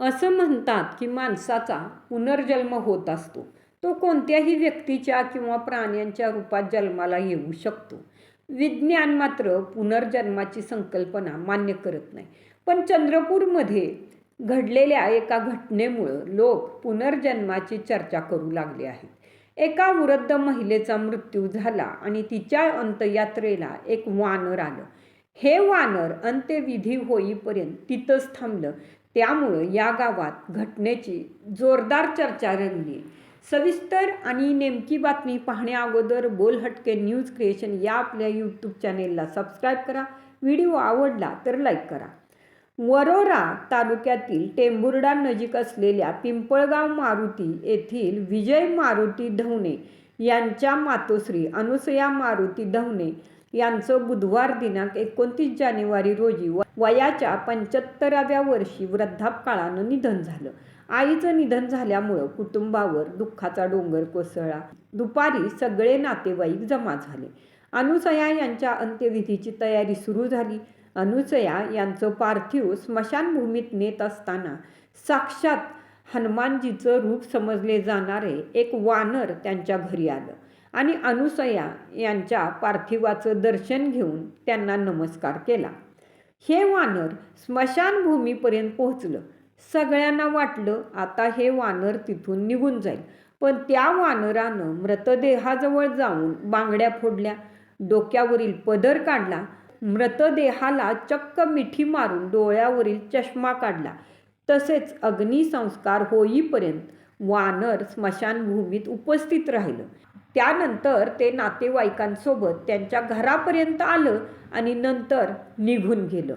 असं म्हणतात की माणसाचा पुनर्जन्म होत असतो. तो कोणत्याही व्यक्तीच्या किंवा प्राण्यांच्या रूपात जन्माला येऊ शकतो. विज्ञान मात्र पुनर्जन्माची संकल्पना मान्य करत नाही. पण चंद्रपूरमध्ये घडलेल्या एका घटनेमुळं लोक पुनर्जन्माची चर्चा करू लागले आहेत. एका वृद्ध महिलेचा मृत्यू झाला आणि तिच्या अंत्ययात्रेला एक वानर आलं. हे वानर अंत्यविधी होईपर्यंत तिथंच थांबलं. त्यामुळं या गावात घटनेची जोरदार चर्चा रंगली. सविस्तर आणि नेमकी बातमी पाहण्याअगोदर बोलहटके न्यूज क्रिएशन या आपल्या यूट्यूब चॅनेलला सबस्क्राईब करा व्हिडिओ आवडला तर लाईक करा. वरोरा तालुक्यातील टेंभुर्डा नजीक असलेल्या पिंपळगाव मारुती येथील विजय मारुती धवणे यांच्या मातोश्री अनुसया मारुती धवणे यांचं बुधवार दिनांक एकोणतीस जानेवारी रोजी वयाच्या पंच्याहत्तराव्या वर्षी वृद्धापकाळानं निधन झालं. आईचं निधन झाल्यामुळं कुटुंबावर दुःखाचा डोंगर कोसळला. दुपारी सगळे नातेवाईक जमा झाले. अनुसया यांच्या अंत्यविधीची तयारी सुरू झाली. अनुसया यांचं पार्थिव स्मशानभूमीत नेत असताना साक्षात हनुमानजीचं रूप समजले जाणारे एक वानर त्यांच्या घरी आलं. आणि अनुसया यांच्या पार्थिवाचं दर्शन घेऊन त्यांना नमस्कार केला. हे वानर स्मशानभूमीपर्यंत पोहोचलं. सगळ्यांना वाटलं आता हे वानर तिथून निघून जाईल. पण त्या वानरानं मृतदेहाजवळ जाऊन बांगड्या फोडल्या डोक्यावरील पदर काढला मृतदेहाला चक्क मिठी मारून डोळ्यावरील चष्मा काढला. तसेच अग्निसंस्कार होईपर्यंत वानर स्मशानभूमीत उपस्थित राहिलं. त्यानंतर ते नातेवाईकांसोबत त्यांच्या घरापर्यंत आलं आणि नंतर निघून गेलं.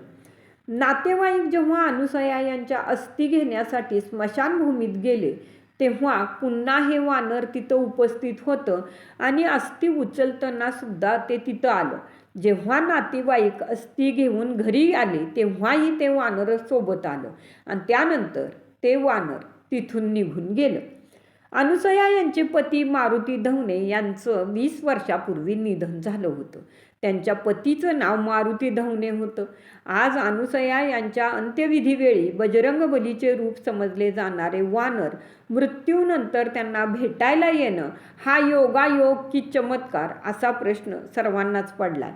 नातेवाईक जेव्हा अनुसया यांच्या अस्थी घेण्यासाठी स्मशानभूमीत गेले तेव्हा पुन्हा हे वानर तिथं उपस्थित होतं आणि अस्थी उचलताना सुद्धा ते तिथं आलं. जेव्हा नातेवाईक अस्थी घेऊन घरी आले तेव्हाही ते वानर सोबत आलं आणि त्यानंतर ते वानर तिथून निघून गेलं. अनुसया यांचे पती मारुती धवणे यांचं वीस वर्षापूर्वी निधन झालं होतं. त्यांच्या पतीचं नाव मारुती धवणे होतं. आज अनुसया यांच्या अंत्यविधीवेळी बजरंगबलीचे रूप समजले जाणारे वानर मृत्यूनंतर त्यांना भेटायला येणं हा योगायोग की चमत्कार असा प्रश्न सर्वांनाच पडला.